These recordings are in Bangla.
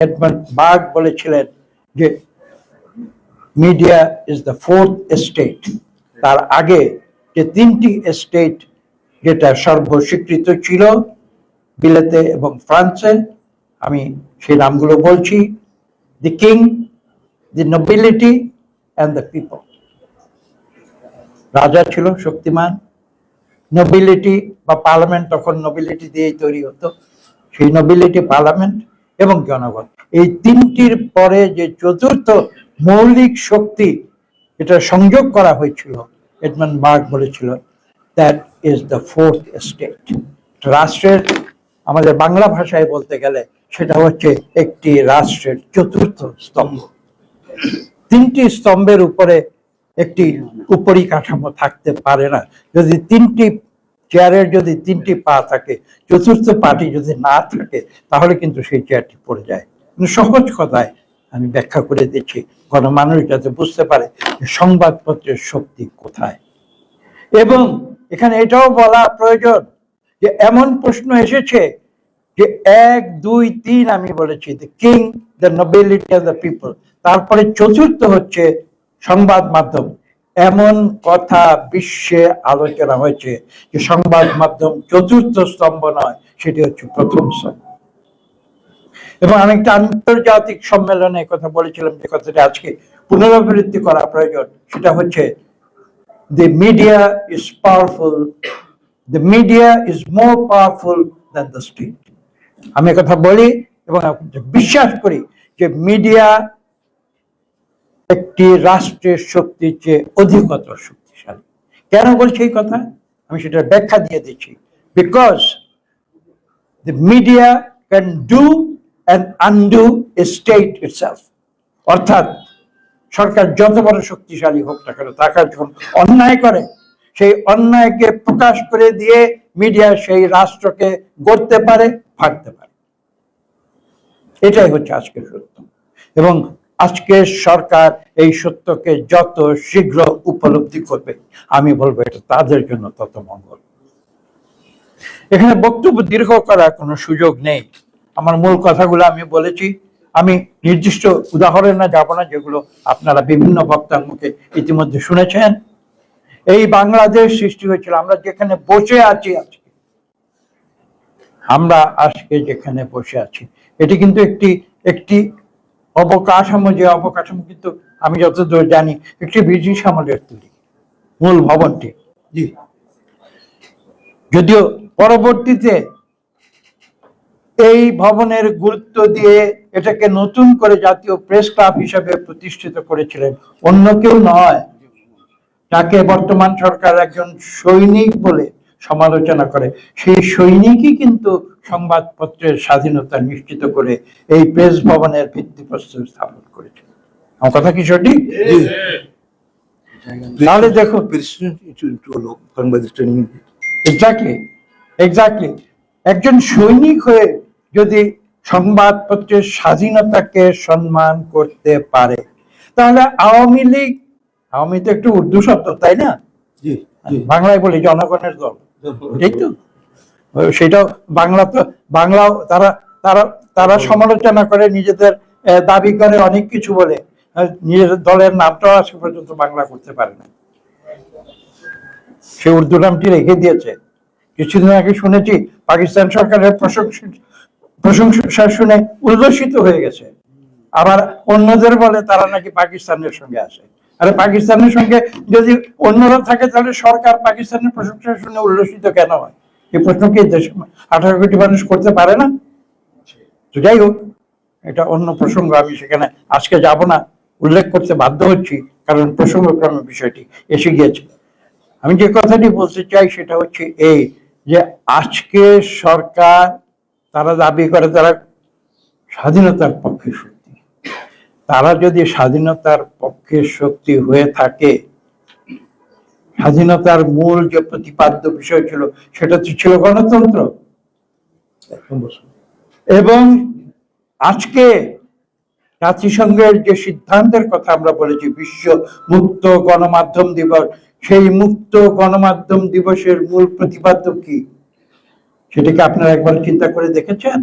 এডমন্ড বার্গ বলেছিলেন যে media is the fourth estate তার আগে যে তিনটি স্টেট যেটা সর্বস্বীকৃত ছিল, বিলেতে এবং ফ্রান্সে, আমি সেই নামগুলো বলছি the king the nobility and the people রাজা ছিল শক্তিমান। নোবিলিটি বা পার্লামেন্ট তখন নোবিলিটি দিয়েই তৈরি হতো। সেই নোবিলিটি পার্লামেন্ট এবং জনগণ। এই তিনটির পরে যে চতুর্থ মৌলিক শক্তি এটা সংযোগ করা হয়েছিল এডমন্ড বার্গ বলেছিল that is the fourth estate রাষ্ট্রের, আমাদের বাংলা ভাষায় বলতে গেলে সেটা হচ্ছে একটি রাষ্ট্রের চতুর্থ স্তম্ভ। তিনটি স্তম্ভের উপরে একটি উপরি কাঠামো থাকতে পারে না। যদি তিনটি চেয়ারের যদি তিনটি পা থাকে, চতুর্থ পাটি যদি না থাকে, তাহলে কিন্তু সেই চেয়ারটি পড়ে যায়। সহজ কথায় আমি ব্যাখ্যা করে দিচ্ছি, গণমানুষ যাতে বুঝতে পারে সংবাদপত্রের শক্তি কোথায়। এবং এখানে এটাও বলা প্রয়োজন যে এমন প্রশ্ন এসেছে যে এক, দুই, তিন আমি বলেছি the king the nobility of the people তারপরে চতুর্থ হচ্ছে সংবাদ মাধ্যম। এমন কথা বিশ্বে আলোচনা হয়েছে যে সংবাদ মাধ্যম চতুর্থ স্তম্ভ নয়, সেটি হচ্ছে প্রথম স্তম্ভ। এবং আমি একটা আন্তর্জাতিক সম্মেলনে কথা বলেছিলাম যে কথাটা আজকে পুনরাবৃত্তি করা প্রয়োজন, সেটা হচ্ছে, the media is powerful, the media is more powerful than the state. আমি কথা বলি এবং বিশ্বাস করি যে মিডিয়া একটি রাষ্ট্রের শক্তির চেয়ে অধিকতর শক্তিশালী। কেন বলছি এই কথা? আমি সেটা ব্যাখ্যা দিয়ে দিচ্ছি। Because the media can do and undo a state itself অর্থাৎ সরকার যত বড় শক্তিশালী হোক না কেন, তাকে যখন অন্যায় করে, সেই অন্যায়কে প্রকাশ করে দিয়ে মিডিয়া সেই রাষ্ট্রকে গড়তে পারে, ফাটতে পারে। এটাই হচ্ছে আজকের সত্য এবং আজকের সরকার এই সত্যকে যত শীঘ্র উপলব্ধি করবে, আমি বলব এটা তাদের জন্য তত মঙ্গল। এখানে বক্তব্য দীর্ঘ করার কোনো সুযোগ নেই। আমার মূল কথাগুলো আমি বলেছি। আমি নির্দিষ্ট উদাহরণে যাব না, যেগুলো আপনারা বিভিন্ন বক্তার মুখে ইতিমধ্যে শুনেছেন। এই বাংলাদেশ সৃষ্টি হয়েছিল, আমরা যেখানে বসে আছি আজকে, আমরা আজকে যেখানে বসে আছি, এটি কিন্তু একটি একটি অবকাঠামো যে অবকাঠামো কিন্তু আমি যতদূর জানি একটি ব্রিটিশ আমলের তৈরি মূল ভবনটি। জি। যদিও পরবর্তীতে এই ভবনের গুরুত্ব দিয়ে এটাকে নতুন করে জাতীয় প্রেস ক্লাব হিসেবে প্রতিষ্ঠিত করেছিলেন অন্য কেউ নয়। তাকে বর্তমান সরকার একজন সৈনিক বলে সমালোচনা করে। সেই সৈনিকই কিন্তু সংবাদপত্রের স্বাধীনতা নিশ্চিত করে এই প্রেস ভবনের ভিত্তিপ্রস্তর স্থাপন করেছে। আমার কথা কি সঠিক? তাহলে দেখো এক্স্যাক্টলি এক্স্যাক্টলি একজন সৈনিক হয়ে যদি সংবাদপত্রের স্বাধীনতাকে সম্মান করতে পারে তাহলে আওয়ামী লীগ আওয়ামী তো একটু উর্দু শব্দ তাই না? বাংলায় বলি জনগণের দল। ঠিক তো? সেটাও বাংলা তো বাংলাও তারা তারা তারা সমালোচনা করে নিজেদের দাবি করে অনেক কিছু বলে। আহ, নিজেদের দলের নামটাও আজ পর্যন্ত বাংলা করতে পারে না সে উর্দু নামটি রেখে দিয়েছে। কিছুদিন আগে শুনেছি পাকিস্তান সরকারের প্রশংসা শুনে উল্লসিত হয়ে গেছে। আবার অন্যদের বলে তারা নাকি পাকিস্তানের সঙ্গে আসে আরে পাকিস্তানের সঙ্গে যদি অন্যরা থাকে তাহলে সরকার পাকিস্তানের প্রশংসা শুনে উল্লসিত কেন হয়? এই প্রশ্ন কি আঠারো কোটি মানুষ করতে পারে না? তো যাই হোক, এটা অন্য প্রসঙ্গ, আমি সেখানে আজকে যাব না, উল্লেখ করতে বাধ্য হচ্ছি, কারণ প্রসঙ্গক্রমে বিষয়টি এসে গিয়েছে। আমি যে কথাটি বলতে চাই সেটা হচ্ছে এই যে আজকে সরকার তারা দাবি করে তারা স্বাধীনতার পক্ষে শক্তি। তারা যদি স্বাধীনতার পক্ষে শক্তি হয়ে থাকে স্বাধীনতার মূল যে প্রতিপাদ্য বিষয় ছিল, সেটা তো ছিল গণতন্ত্র। এবং আজকে জাতিসংঘের যে সিদ্ধান্তের কথা আমরা বলেছি, বিশ্ব মুক্ত গণমাধ্যম দিবস, সেই মুক্ত গণমাধ্যম দিবসের মূল প্রতিপাদ্য কি? সেটাকে আপনারা একবার চিন্তা করে দেখেছেন?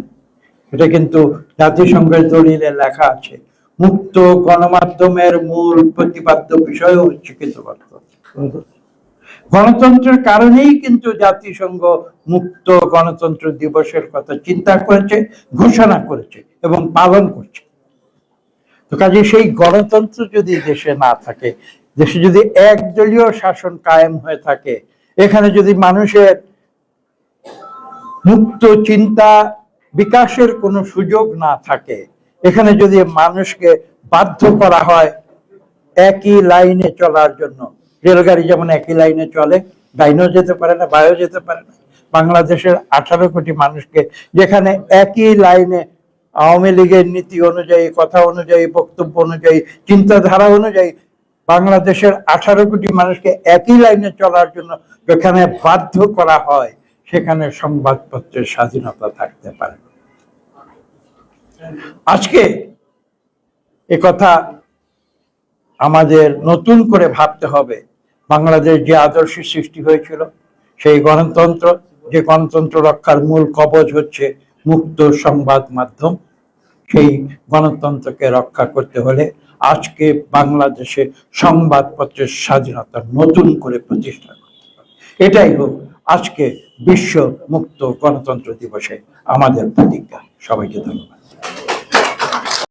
এটা কিন্তু জাতিসংঘের দলিলে লেখা আছে। মুক্ত গণমাধ্যমের মূল প্রতিপাদ্য বিষয় হচ্ছে কিন্তু গণতন্ত্রের কারণেই কিন্তু জাতিসংঘ মুক্ত গণতন্ত্র দিবসের কথা চিন্তা করেছে, ঘোষণা করেছে এবং পালন করছে। তো কাজে সেই গণতন্ত্র যদি দেশে না থাকে, দেশে যদি একদলীয় শাসন কায়েম হয়ে থাকে, এখানে যদি মানুষের মুক্ত চিন্তা বিকাশের কোনো সুযোগ না থাকে, এখানে যদি মানুষকে বাধ্য করা হয় একই লাইনে চলার জন্য রেলগাড়ি যেমন একই লাইনে চলে ডাইনও যেতে পারে না বায়ও যেতে পারে না। বাংলাদেশের আঠারো কোটি মানুষকে যেখানে একই লাইনে আওয়ামী লীগের নীতি অনুযায়ী, কথা অনুযায়ী, বক্তব্য অনুযায়ী, চিন্তাধারা অনুযায়ী বাংলাদেশের আঠারো কোটি মানুষকে একই লাইনে চলার জন্য যেখানে বাধ্য করা হয়, সেখানে সংবাদপত্রের স্বাধীনতা থাকতে পারে। আজকে এ কথা আমাদের নতুন করে ভাবতে হবে। বাংলাদেশ যে আদর্শ সৃষ্টি হয়েছিল, সেই গণতন্ত্র, যে গণতন্ত্র রক্ষার মূল কবচ হচ্ছে মুক্ত সংবাদ মাধ্যম, সেই গণতন্ত্রকে রক্ষা করতে হলে আজকে বাংলাদেশে সংবাদপত্রের স্বাধীনতা নতুন করে প্রতিষ্ঠা করতে হবে। এটাই হোক, আজকে বিশ্ব মুক্ত গণতন্ত্র দিবসে আমাদের প্রতিজ্ঞা। সবাইকে ধন্যবাদ।